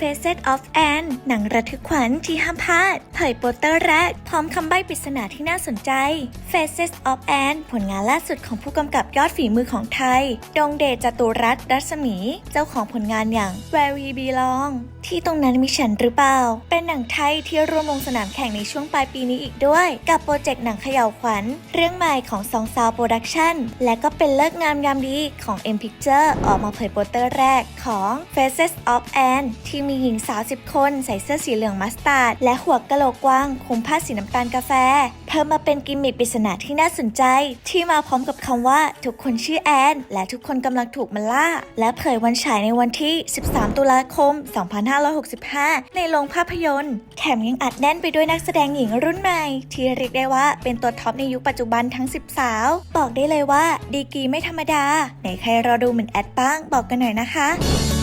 Faces of Anne หนังระทึกขวัญที่ห้ามพลาด เผยโปสเตอร์แรก พร้อมคำใบ้ปริศนาที่น่าสนใจ Faces of Anne ผลงานล่าสุดของผู้กำกับยอดฝีมือของไทย ดงเดชจตุรัสรัศมี เจ้าของผลงานอย่าง Where We Belong ที่ตรงนั้นมีฉันหรือเปล่า เป็นหนังไทยที่ร่วมลงสนามแข่งในช่วงปลายปีนี้อีกด้วย กับโปรเจกต์หนังเขย่าวขวัญ เรื่องใหม่ของซองซาวโปรดักชั่นและก็เป็นเลิกงามยามดีของ M Picture ออกมาเผยโปสเตอร์แรกของ Faces of Anne ที่มีหญิงสาว 10 คนใส่เสื้อสีเหลืองมัสตาร์ดและหัวกะโหลกกว้างคลุมผ้าสีน้ำตาลกาแฟ เพิ่มาเป็นกิมมิคปริศนาที่น่าสนใจ ที่มาพร้อมกับคำว่า ทุกคนชื่อแอน และทุกคนกำลังถูกมันล่า และเผยวันฉายในวันที่ 13 ตุลาคม 2565 ในโรงภาพยนตร์ แถมยังอัดแน่นไปด้วยนักแสดงหญิงรุ่นใหม่ ที่เรียกได้ว่าเป็นตัวท็อปในยุคปัจจุบันทั้ง 10 สาว บอกได้เลยว่าดีกีไม่ธรรมดาไหนใครรอดูเหมือนแอดบ้างบอกกันหน่อยนะคะ